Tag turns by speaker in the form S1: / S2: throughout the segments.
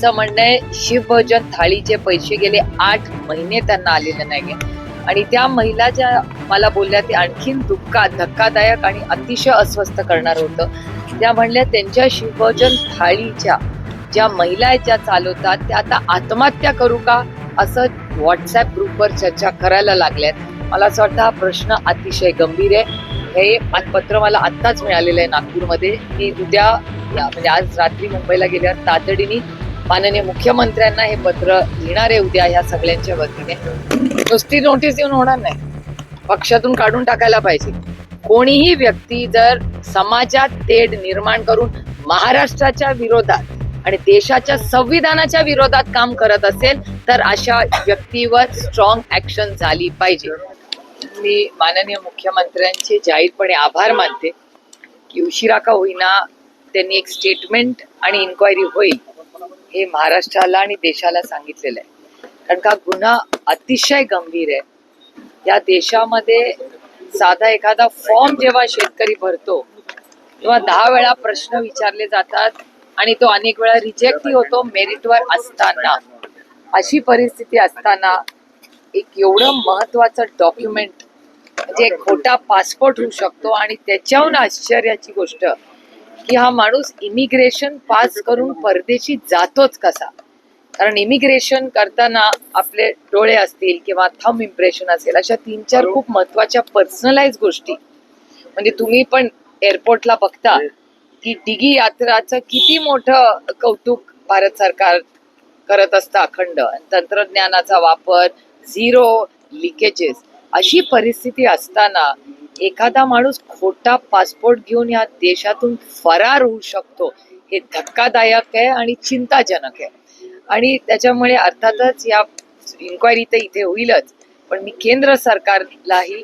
S1: त्यांचं म्हणणं आहे शिवभोजन थाळीचे पैसे गेले आठ महिने त्यांना आलेले नाही आणि त्या महिला ज्या मला बोलल्या ते आणखीन दुःखा धक्कादायक आणि अतिशय अस्वस्थ करणार होतं. त्या म्हणल्या त्यांच्या शिवभोजन थाळीच्या ज्या महिला आहेत ज्या चालवतात त्या आता आत्महत्या करू का? असं व्हॉट्सअप ग्रुपवर चर्चा करायला लागल्यात. मला असं वाटतं हा प्रश्न अतिशय गंभीर आहे. हे आज पत्र मला आत्ताच मिळालेलं आहे नागपूरमध्ये. मी उद्या या- म्हणजे आज रात्री मुंबईला गेल्यावर तातडीने माननीय मुख्यमंत्र्यांना हे पत्र लिहिणार आहे उद्या ह्या सगळ्यांच्या वतीने. नुसती नोटीस देऊन होणार नाही. पक्षातून काढून टाकायला पाहिजे. कोणीही व्यक्ती जर समाजात तेढ निर्माण करून महाराष्ट्राच्या विरोधात आणि देशाच्या संविधानाच्या विरोधात काम करत असेल तर अशा व्यक्तीवर स्ट्रॉंग ऍक्शन झाली पाहिजे. मी माननीय मुख्यमंत्र्यांचे जाहीरपणे आभार मानते की उशिरा का होईना त्यांनी एक स्टेटमेंट आणि इन्क्वायरी होईल. हे महाराष्ट्राला आणि देशाला सांगितलेलं आहे. कारण का गुन्हा अतिशय गंभीर आहे. या देशामध्ये साधा एखादा फॉर्म जेव्हा शेतकरी भरतो तेव्हा दहा वेळा प्रश्न विचारले जातात आणि तो अनेक वेळा रिजेक्टही होतो मेरिटवर असताना. अशी परिस्थिती असताना एक एवढं महत्वाचं डॉक्युमेंट म्हणजे खोटा पासपोर्ट होऊ शकतो आणि त्याच्याहून आश्चर्याची गोष्ट की हा माणूस इमिग्रेशन पास करून परदेशी जातोच कसा? कारण इमिग्रेशन करताना आपले डोळे असतील किंवा थम इम्प्रेशन असेल अशा तीन चार खूप महत्त्वाच्या पर्सनलाइज गोष्टी. म्हणजे तुम्ही पण एअरपोर्टला बघता की डिगी यात्राचं किती मोठं कौतुक भारत सरकार करत असतं अखंड. तंत्रज्ञानाचा वापर झिरो लिकेजेस अशी परिस्थिती असताना एखादा माणूस खोटा पासपोर्ट घेऊन या देशातून फरार होऊ शकतो हे धक्कादायक आहे आणि चिंताजनक आहे. आणि त्याच्यामुळे अर्थातच या इन्क्वायरी तर इथे होईलच. पण मी केंद्र सरकारलाही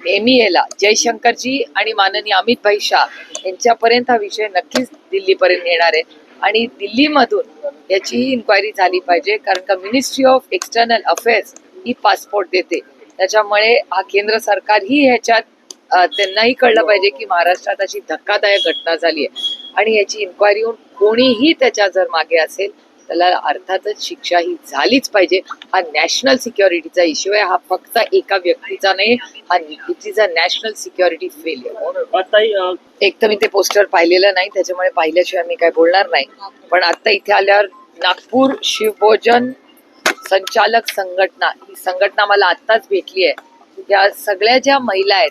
S1: एमईएला जयशंकरजी आणि माननीय अमित भाई शाह यांच्यापर्यंत हा विषय नक्कीच दिल्लीपर्यंत येणार आहे. आणि दिल्लीमधून याचीही इन्क्वायरी झाली पाहिजे कारण का मिनिस्ट्री ऑफ एक्सटर्नल अफेअर्स ही पासपोर्ट देते. त्याच्यामुळे हा केंद्र सरकार ही ह्याच्यात त्यांनाही कळलं पाहिजे की महाराष्ट्रात अशी धक्कादायक घटना झाली आहे. आणि याची इन्क्वायरी होऊन कोणीही त्याच्या जर मागे असेल त्याला अर्थातच शिक्षा ही झालीच पाहिजे. हा नॅशनल सिक्युरिटीचा इश्यू आहे. हा फक्त एका व्यक्तीचा नाही हा it is a national security failure एक तर मी ते पोस्टर पाहिलेलं नाही त्याच्यामुळे पाहिल्याशिवाय मी काय बोलणार नाही. पण आता इथे आल्यावर नागपूर शिवभोजन संचालक संघटना ही संघटना मला आत्ताच भेटली आहे. या सगळ्या ज्या महिला आहेत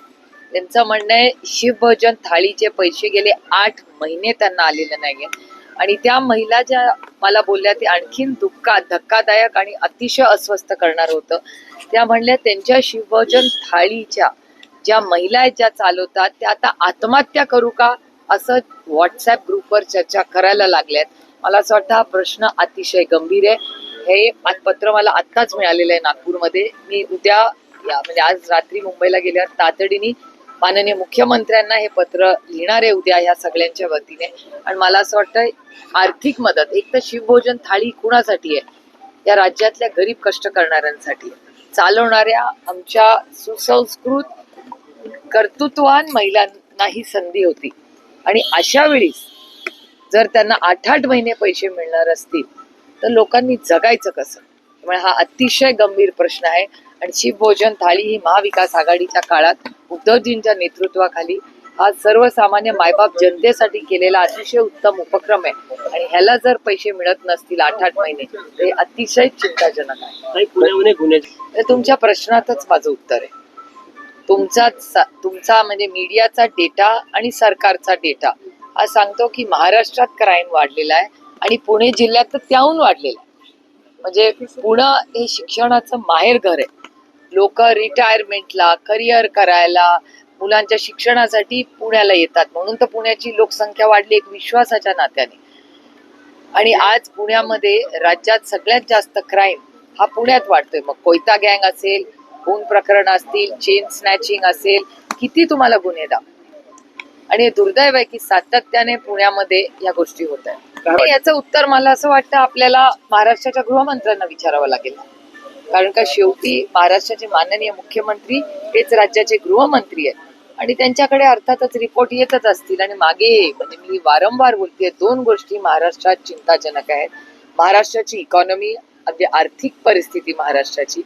S1: त्यांचं म्हणणं आहे शिवभोजन थाळीचे पैसे गेले आठ महिने त्यांना आलेले नाहीये. आणि त्या महिला ज्या मला बोलल्या ते आणखीन दुःखा धक्कादायक आणि अतिशय अस्वस्थ करणार होतं. त्या म्हणल्या त्यांच्या शिवभोजन थाळीच्या ज्या महिला आहेत ज्या चालवतात त्या आता आत्महत्या करू का? असं व्हॉट्सअप ग्रुपवर चर्चा करायला लागल्यात. मला असं वाटतं हा प्रश्न अतिशय गंभीर आहे. हे आज पत्र मला आत्ताच मिळालेलं आहे नागपूरमध्ये. मी उद्या या म्हणजे आज रात्री मुंबईला गेल्यावर तातडीने माननीय मुख्यमंत्र्यांना हे पत्र लिहिणार आहे उद्या ह्या सगळ्यांच्या वतीने. आणि मला असं वाटतं आर्थिक मदत एक तर शिवभोजन थाळी कुणासाठी आहे? या राज्यातल्या गरीब कष्ट करणाऱ्यांसाठी. चालवणाऱ्या आमच्या सुसंस्कृत कर्तृत्वान महिलांना ही संधी होती. आणि अशा वेळीस जर त्यांना आठ आठ महिने पैसे मिळणार असतील तर लोकांनी जगायचं कसं? त्यामुळे हा अतिशय गंभीर प्रश्न आहे. आणि शिवभोजन थाळी ही महाविकास आघाडीच्या काळात उद्धवजींच्या नेतृत्वाखाली हा सर्वसामान्य मायबाप जनतेसाठी केलेला अतिशय उत्तम उपक्रम आहे. आणि ह्याला जर पैसे मिळत नसतील आठ आठ महिने हे अतिशय चिंताजनक आहे. तुमच्या प्रश्नातच माझं उत्तर आहे. तुमचा तुमचा म्हणजे मीडियाचा डेटा आणि सरकारचा डेटा हा सांगतो की महाराष्ट्रात क्राईम वाढलेला आहे आणि पुणे जिल्ह्यात तर त्याहून वाढलेला आहे. म्हणजे पुणे हे शिक्षणाचं माहेर घर आहे. लोक रिटायरमेंटला करिअर करायला मुलांच्या शिक्षणासाठी पुण्याला येतात. म्हणून तर पुण्याची लोकसंख्या वाढली एक विश्वासाच्या नात्याने. आणि आज पुण्यामध्ये राज्यात सगळ्यात जास्त क्राईम हा पुण्यात वाढतोय. मग कोयता गँग असेल खून प्रकरण असतील चेन स्नॅचिंग असेल किती तुम्हाला गुन्हे दाव आणि हे दुर्दैव आहे की सातत्याने पुण्यामध्ये या गोष्टी होत आहेत. याचं उत्तर मला असं वाटतं आपल्याला महाराष्ट्राच्या गृहमंत्र्यांना विचारावं लागेल. कारण का शेवटी महाराष्ट्राचे माननीय मुख्यमंत्री हेच राज्याचे गृहमंत्री आहेत. आणि त्यांच्याकडे अर्थातच रिपोर्ट येतच असतील आणि मागे म्हणजे मी वारंवार बोलते दोन गोष्टी महाराष्ट्रात चिंताजनक आहेत. महाराष्ट्राची इकॉनॉमी म्हणजे आर्थिक परिस्थिती महाराष्ट्राची.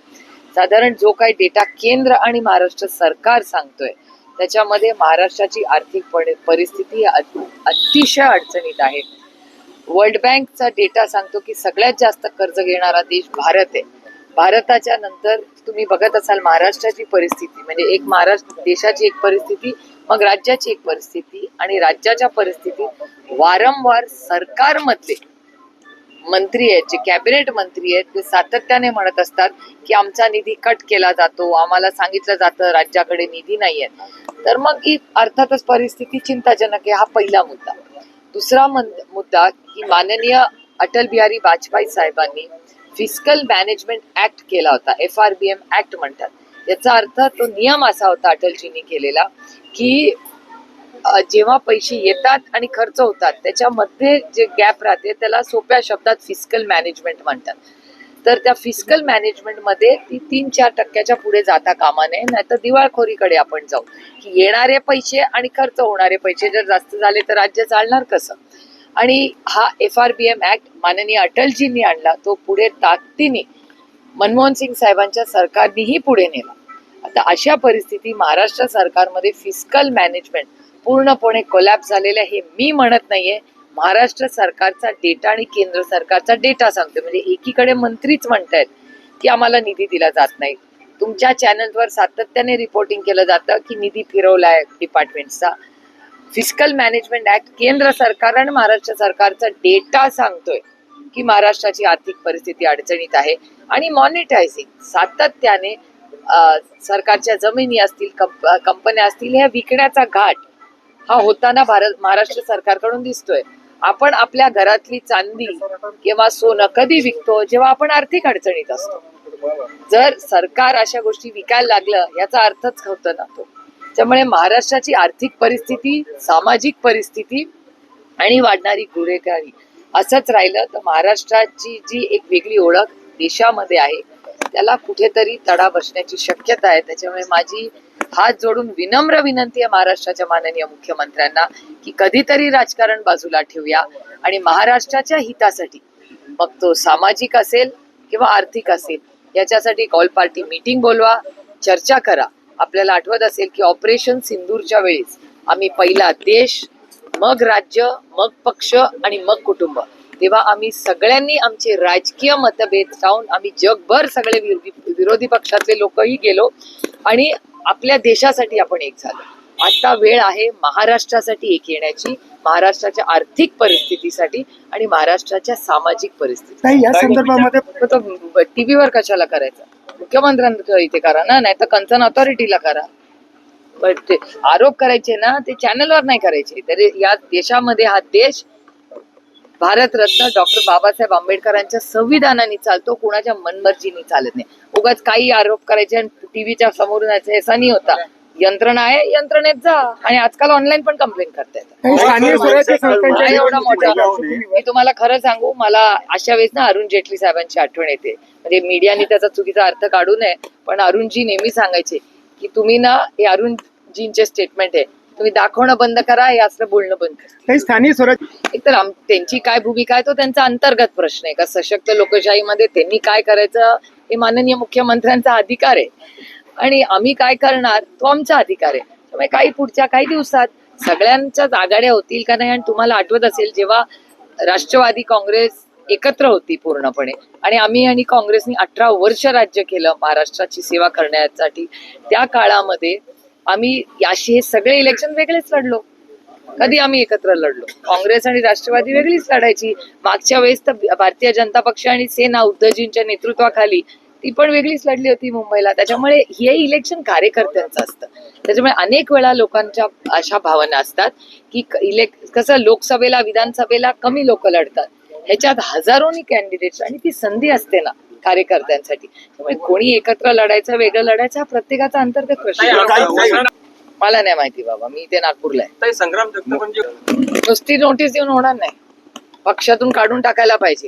S1: साधारण जो काही डेटा केंद्र आणि महाराष्ट्र सरकार सांगतोय त्याच्यामध्ये महाराष्ट्राची आर्थिक परिस्थिती अतिशय अडचणीत आहे. वर्ल्ड बँकचा डेटा सांगतो की सगळ्यात जास्त कर्ज घेणारा देश भारत आहे. भारताच्या नंतर तुम्ही बघत असाल महाराष्ट्राची परिस्थिती म्हणजे एक महाराष्ट्र देशाची एक परिस्थिती मग राज्याची एक परिस्थिती आणि राज्याच्या परिस्थितीत वारंवार सरकारमधले मंत्री आहेत जे कॅबिनेट मंत्री आहेत ते सातत्याने म्हणत असतात की आमचा निधी कट केला जातो आम्हाला सांगितलं जातं राज्याकडे निधी नाही आहे तर मग ही अर्थातच परिस्थिती चिंताजनक आहे हा पहिला मुद्दा. दुसरा मुद्दा की माननीय अटल बिहारी वाजपेयी साहेबांनी फिजिकल मॅनेजमेंट ऍक्ट केला होता F R B M act म्हणतात. याचा अर्थ तो नियम असा होता अटलजींनी केलेला की जेव्हा पैसे येतात आणि खर्च होतात त्याच्यामध्ये जे गॅप राहते त्याला सोप्या शब्दात फिजिकल मॅनेजमेंट म्हणतात. तर त्या फिस्कल मॅनेजमेंटमध्ये ती तीन चार टक्क्याच्या पुढे जाता कामा नये नाहीतर दिवाळखोरीकडे आपण जाऊ. की येणारे पैसे आणि खर्च होणारे पैसे जर जास्त झाले तर राज्य चालणार कसं? आणि हा F R B M act माननीय अटलजींनी आणला. तो पुढे ताकदीने मनमोहन सिंग साहेबांच्या सरकारनेही पुढे नेला. आता अशा परिस्थिती महाराष्ट्र सरकारमध्ये फिजिकल मॅनेजमेंट पूर्णपणे कोलॅप झालेलं आहे हे मी म्हणत नाहीये. महाराष्ट्र सरकारचा डेटा आणि केंद्र सरकारचा डेटा सांगतो म्हणजे एकीकडे मंत्रीच म्हणतायत की आम्हाला निधी दिला जात नाही. तुमच्या चॅनलवर सातत्याने रिपोर्टिंग केलं जातं की निधी फिरवलाय डिपार्टमेंटचा फिजिकल मॅनेजमेंट ऍक्ट केंद्र सरकार आणि महाराष्ट्र सरकारचा डेटा सांगतोय की महाराष्ट्राची आर्थिक परिस्थिती अडचणीत आहे आणि मॉनिटायझिंग सातत्याने सरकारच्या जमिनी असतील कंप कंपन्या असतील ह्या विकण्याचा घाट हा होताना भारत महाराष्ट्र सरकारकडून दिसतोय. आपण आपल्या घरातली चांदी किंवा सोनं कधी विकतो? जेव्हा आपण आर्थिक अडचणीत असतो. जर सरकार अशा गोष्टी विकायला लागलं याचा अर्थच होतं ना तो त्यामुळे महाराष्ट्राची आर्थिक परिस्थिती सामाजिक परिस्थिती आणि वाढणारी गुन्हेगारी असंच राहिलं. तर महाराष्ट्राची जी एक वेगळी ओळख देशामध्ये आहे त्याला कुठेतरी तडा बसण्याची शक्यता आहे. त्याच्यामुळे माझी हात जोडून विनम्र विनंती आहे महाराष्ट्राच्या माननीय मुख्यमंत्र्यांना की कधीतरी राजकारण बाजूला ठेवूया आणि महाराष्ट्राच्या हितासाठी मग तो सामाजिक असेल किंवा आर्थिक असेल याच्यासाठी ऑल पार्टी मीटिंग बोलवा चर्चा करा. आपल्याला आठवत असेल की ऑपरेशन सिंदूरच्या वेळेस आम्ही पहिला देश मग राज्य मग पक्ष आणि मग कुटुंब. तेव्हा आम्ही सगळ्यांनी आमचे राजकीय मतभेद जाऊन आम्ही जगभर सगळे विरोधी विरोधी पक्षातले लोकही गेलो आणि आपल्या देशासाठी आपण एक झालो. आता वेळ आहे महाराष्ट्रासाठी एक येण्याची महाराष्ट्राच्या आर्थिक परिस्थितीसाठी आणि महाराष्ट्राच्या सामाजिक परिस्थिती
S2: या संदर्भामध्ये
S1: टीव्हीवर कशाला करायचा? मुख्यमंत्र्यांना इथे करा ना नाही तर कन्सर्न ऑथॉरिटीला करा. पण ते आरोप करायचे ना ते चॅनलवर नाही करायचे. तरी या देशामध्ये हा देश भारतरत्न डॉक्टर बाबासाहेब आंबेडकरांच्या संविधानाने चालतो कोणाच्या मनमर्जीने चालत नाही. उगाच काही आरोप करायचे आणि टीव्हीच्या समोरून यायचं असा नाही होता. यंत्रणा आहे यंत्रणेत जा. आणि आजकाल ऑनलाईन पण कंप्लेंट करता येतात एवढा मोठा. मी तुम्हाला खरं सांगू मला अशा वेळेस ना अरुण जेटली साहेबांची आठवण येते. म्हणजे मीडियाने त्याचा चुकीचा अर्थ काढू नये पण अरुणजी नेहमी सांगायचे की तुम्ही ना हे अरुणजींचे स्टेटमेंट आहे. तुम्ही दाखवणं बंद करा हे असं बोलणं बंद
S2: स्थानिक स्वराज्य
S1: एकतर त्यांची काय भूमिका आहे तो त्यांचा अंतर्गत प्रश्न आहे. का सशक्त लोकशाहीमध्ये त्यांनी काय करायचं हे माननीय मुख्यमंत्र्यांचा अधिकार आहे. आणि आम्ही काय करणार? तो आमचा अधिकार आहे. त्यामुळे काही पुढच्या काही दिवसात सगळ्यांच्याच आघाड्या होतील का नाही आणि तुम्हाला आठवत असेल जेव्हा राष्ट्रवादी काँग्रेस एकत्र होती पूर्णपणे आणि आम्ही आणि काँग्रेसनी अठरा वर्ष राज्य केलं महाराष्ट्राची सेवा करण्यासाठी त्या काळामध्ये आम्ही याशी हे सगळे इलेक्शन वेगळेच लढलो. कधी आम्ही एकत्र लढलो? काँग्रेस आणि राष्ट्रवादी वेगळीच लढायची. मागच्या वेळेस तर भारतीय जनता पक्ष आणि सेना उद्धवजींच्या नेतृत्वाखाली ती पण वेगळीच लढली होती मुंबईला. त्याच्यामुळे हे इलेक्शन कार्यकर्त्यांचं असतं. त्याच्यामुळे अनेक वेळा लोकांच्या अशा भावना असतात की इलेक् कसं लोकसभेला विधानसभेला कमी लोक लढतात. ह्याच्यात हजारोनी कॅन्डिडेट्स आणि ती संधी असते ना कार्यकर्त्यांसाठी. त्यामुळे कोणी एकत्र लढायचं वेगळं लढायचं हा प्रत्येकाचा अंतर्गत प्रश्न. मला नाही माहिती बाबा मी इथे नागपूरला आहे.
S3: संग्राम जगतापांची
S1: नुसती नोटीस देऊन होणार नाही. पक्षातून काढून टाकायला पाहिजे.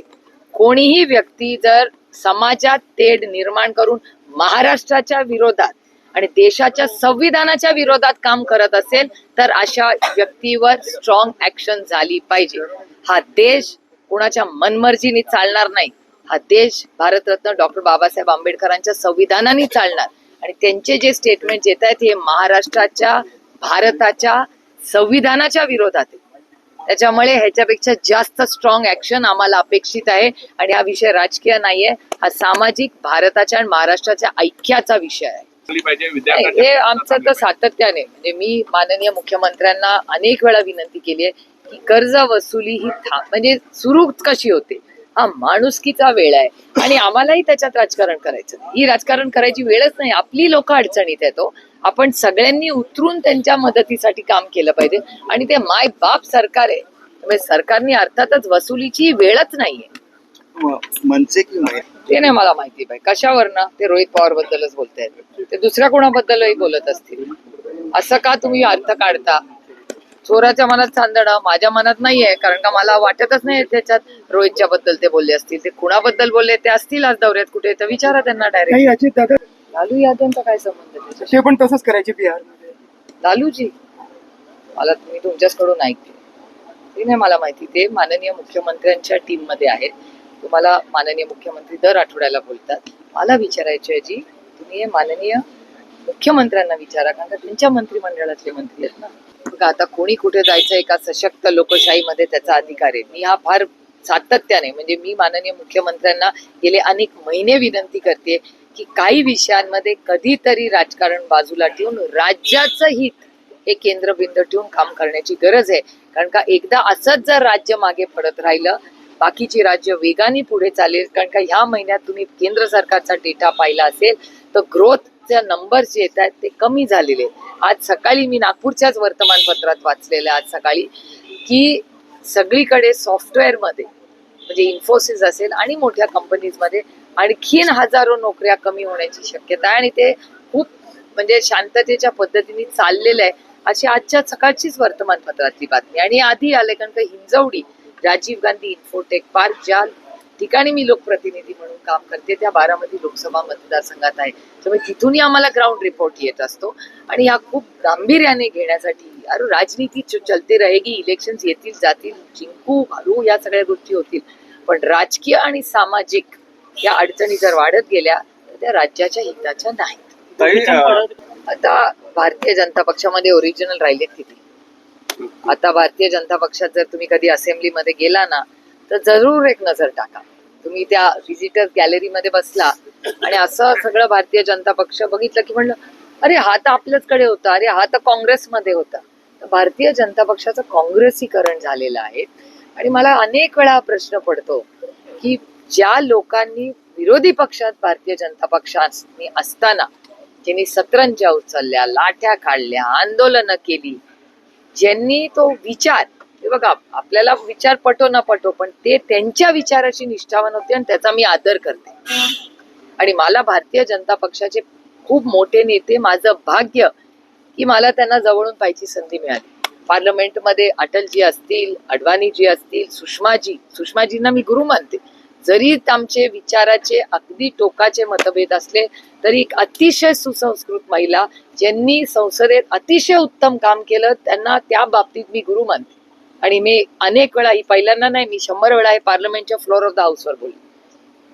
S1: कोणीही व्यक्ती जर समाजात तेढ निर्माण करून महाराष्ट्राच्या विरोधात आणि देशाच्या संविधानाच्या विरोधात काम करत असेल तर अशा व्यक्तीवर स्ट्रॉंग ऍक्शन झाली पाहिजे. हा देश कोणाच्या मनमर्जीने चालणार नाही. हा देश भारतरत्न डॉक्टर बाबासाहेब आंबेडकरांच्या संविधानाने चालणार. आणि त्यांचे जे स्टेटमेंट येत आहेत हे महाराष्ट्राच्या भारताच्या संविधानाच्या विरोधात आहे त्याच्यामुळे ह्याच्यापेक्षा जास्त स्ट्रॉंग ऍक्शन आम्हाला अपेक्षित आहे. आणि हा विषय राजकीय नाहीये. हा सामाजिक भारताच्या आणि महाराष्ट्राच्या ऐक्याचा विषय आहे. हे आमचं तर. सातत्याने म्हणजे मी माननीय मुख्यमंत्र्यांना अनेक वेळा विनंती केली आहे की कर्ज वसुली ही था म्हणजे सुरू कशी होते? हा माणुसकीचा वेळ आहे. आणि आम्हालाही त्याच्यात राजकारण करायचं. ही राजकारण करायची वेळच नाही. आपली लोक अडचणीत येतो आपण सगळ्यांनी उतरून त्यांच्या मदतीसाठी काम केलं पाहिजे. आणि ते माय बाप सरकार आहे. त्यामुळे सरकारने अर्थातच वसुलीची वेळच नाहीये.
S4: मनसे की
S1: ते नाही मला माहिती पाहिजे कशावरनं? ते रोहित पवार बद्दलच बोलतायत. ते दुसऱ्या कोणाबद्दलही बोलत असतील. असं का तुम्ही अर्थ काढता? चोराच्या मनात चांदणं माझ्या मनात नाहीये. कारण का मला वाटतच नाही त्याच्यात रोहितच्या बद्दल ते बोलले असतील. ते कुणाबद्दल बोलले? ते असतील आज दौऱ्यात कुठे? तर विचारा त्यांना डायरेक्ट लालू यादवचा काय संबंध त्याच्याशी?
S2: ते पण तसंच करायचे बिहार
S1: लालूजी मला तुम्ही तुमच्याचकडून ऐकते. ते नाही मला माहिती ते माननीय मुख्यमंत्र्यांच्या टीममध्ये आहेत. तुम्हाला माननीय मुख्यमंत्री दर आठवड्याला बोलतात. मला विचारायचे जी तुम्ही हे माननीय मुख्यमंत्र्यांना विचारा कारण का त्यांच्या मंत्रिमंडळातले मंत्री आहेत ना. बघा आता कोणी कुठे जायचं एका सशक्त लोकशाहीमध्ये त्याचा अधिकार आहे. मी हा फार सातत्याने म्हणजे मी माननीय मुख्यमंत्र्यांना गेले अनेक महिने विनंती करते की काही विषयांमध्ये कधीतरी राजकारण बाजूला ठेवून राज्याचं हित हे केंद्रबिंदू ठेवून काम करण्याची गरज आहे कारण का एकदा असंच जर राज्य मागे पडत राहिलं बाकीची राज्य वेगाने पुढे चालेल कारण का ह्या महिन्यात तुम्ही केंद्र सरकारचा डेटा पाहिला असेल तर ग्रोथचे नंबर जे येत आहेत ते कमी झालेले आहेत. आज सकाळी मी नागपूरच्याच वर्तमानपत्रात वाचलेलं आहे आज सकाळी की सगळीकडे सॉफ्टवेअरमध्ये म्हणजे इन्फोसिस असेल आणि मोठ्या कंपनीजमध्ये आणखीन हजारो नोकऱ्या कमी होण्याची शक्यता आहे आणि ते खूप म्हणजे शांततेच्या पद्धतीने चाललेलं आहे. अशी आजच्या सकाळचीच वर्तमानपत्रातली बातमी. आणि आधी आले कारण का हिंजवडी राजीव गांधी इन्फोटेक पार्क ज्या ठिकाणी मी लोकप्रतिनिधी म्हणून काम करते त्या बारामती लोकसभा मतदारसंघात आहे. त्यामुळे तिथूनही आम्हाला ग्राउंड रिपोर्ट येत असतो. आणि हा खूप गांभीर्याने घेण्यासाठी अरे राजनीती च- चलते रहेगी इलेक्शन्स येतील जातील जिंकू घालू या सगळ्या गोष्टी होतील. पण राजकीय आणि सामाजिक या अडचणी जर वाढत गेल्या तर त्या राज्याच्या हिताच्या नाहीत. आता भारतीय जनता पक्षामध्ये ओरिजिनल राहिलेत किती आता भारतीय जनता पक्षात जर तुम्ही कधी असेंब्लीमध्ये गेला ना तर जरूर एक नजर टाका. तुम्ही त्या व्हिजिटर गॅलरीमध्ये बसला आणि असं सगळं भारतीय जनता पक्ष बघितलं की म्हणलं अरे हा तर आपल्याचकडे होता. अरे हा तर काँग्रेसमध्ये होता. भारतीय जनता पक्षाचं काँग्रेसीकरण झालेलं आहे. आणि मला अनेक वेळा हा प्रश्न पडतो की ज्या लोकांनी विरोधी पक्षात भारतीय जनता पक्षाने असताना ज्यांनी सतरंजा उचलल्या लाठ्या काढल्या आंदोलनं केली ज्यांनी तो विचार हे बघा आपल्याला विचार पटो ना पटो पण ते त्यांच्या विचाराशी निष्ठावान होते आणि त्याचा मी आदर करते. आणि मला भारतीय जनता पक्षाचे खूप मोठे नेते माझं भाग्य की मला त्यांना जवळून पाहायची संधी मिळाली. पार्लमेंटमध्ये अटलजी असतील अडवाणीजी असतील सुषमाजी सुषमाजींना मी गुरु मानते. जरी आमचे विचाराचे अगदी टोकाचे मतभेद असले तरी एक अतिशय सुसंस्कृत महिला ज्यांनी संसदेत अतिशय उत्तम काम केलं त्यांना त्या बाबतीत मी गुरु मानते. आणि मी अनेक वेळा ही पहिल्यांदा नाही मी शंभर वेळा हे पार्लमेंटच्या फ्लोअर ऑफ द हाऊसवर बोलली.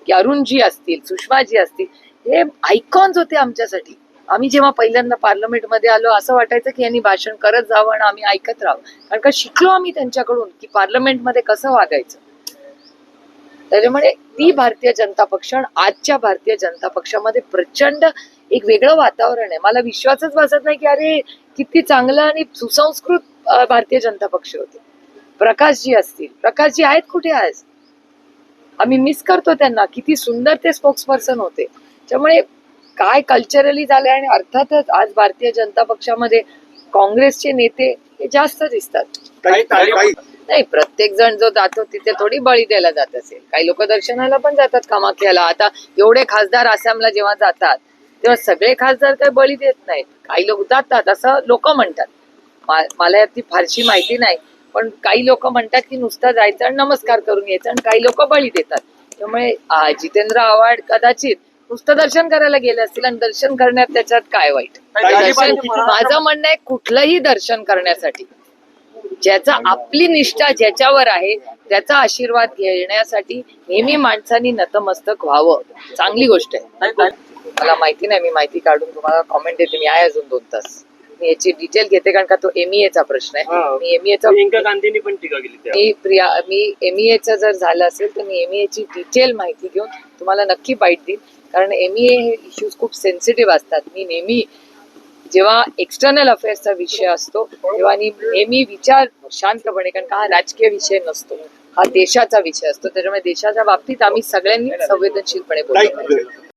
S1: की अरुणजी असतील सुषमाजी असतील हे आयकॉन्स होते आमच्यासाठी. आम्ही जेव्हा पहिल्यांदा पार्लमेंटमध्ये आलो असं वाटायचं की यांनी भाषण करत जावं आणि आम्ही ऐकत राहावं. कारण का शिकलो आम्ही त्यांच्याकडून की पार्लमेंटमध्ये कसं वागायचं. त्याच्यामुळे ती भारतीय जनता पक्ष आणि आजच्या भारतीय जनता पक्षामध्ये प्रचंड एक वेगळं वातावरण आहे. मला विश्वासच बसत नाही की अरे किती चांगलं आणि सुसंस्कृत भारतीय जनता पक्ष होते. प्रकाशजी असतील. प्रकाशजी आहेत कुठे आज? आम्ही मिस करतो त्यांना. किती सुंदर ते स्पोक्स पर्सन होते. त्यामुळे काय कल्चरली झालंय आणि अर्थातच आज भारतीय जनता पक्षामध्ये काँग्रेसचे नेते हे जास्त दिसतात. नाही प्रत्येक जण जो जातो तिथे थोडी बळी द्यायला जात असेल. काही लोक दर्शनाला पण जातात कामाख्याला. आता एवढे खासदार आसामला जेव्हा जातात तेव्हा सगळे खासदार काही बळी देत नाहीत. काही लोक जातात असं लोक म्हणतात. मला यातली फारशी माहिती नाही पण काही लोक म्हणतात की नुसतं जायचं आणि नमस्कार करून यायचं आणि काही लोक बळी देतात. त्यामुळे जितेंद्र आव्हाड कदाचित नुसतं दर्शन करायला गेले असतील आणि दर्शन करण्यात त्याच्यात काय वाईट? माझं म्हणणं आहे कुठलंही दर्शन करण्यासाठी ज्याचा आपली निष्ठा ज्याच्यावर आहे त्याचा आशीर्वाद घेण्यासाठी नेहमी माणसांनी नतमस्तक व्हावं. चांगली गोष्ट आहे. मला माहिती नाही मी माहिती काढून तुम्हाला कॉमेंट देते. मी आहे अजून दोन तास. मी याची डिटेल घेते कारण का तो एमईए चा प्रश्न आहे. मी एमईए चा
S3: प्रियंका गांधींनी पण टीका केली
S1: मी प्रिया मी एमईए चं जर झालं असेल तर मी एमईए ची डिटेल माहिती घेऊन तुम्हाला नक्की बाईट देईन कारण एमईए हे इश्यूज खूप सेन्सिटिव्ह असतात. मी नेहमी जेव्हा एक्सटर्नल अफेअर्सचा विषय असतो तेव्हा नेहमी विचार शांतपणे कारण का हा राजकीय विषय नसतो. हा देशाचा विषय असतो. त्याच्यामुळे देशाच्या बाबतीत आम्ही सगळ्यांनी संवेदनशीलपणे बोलतो.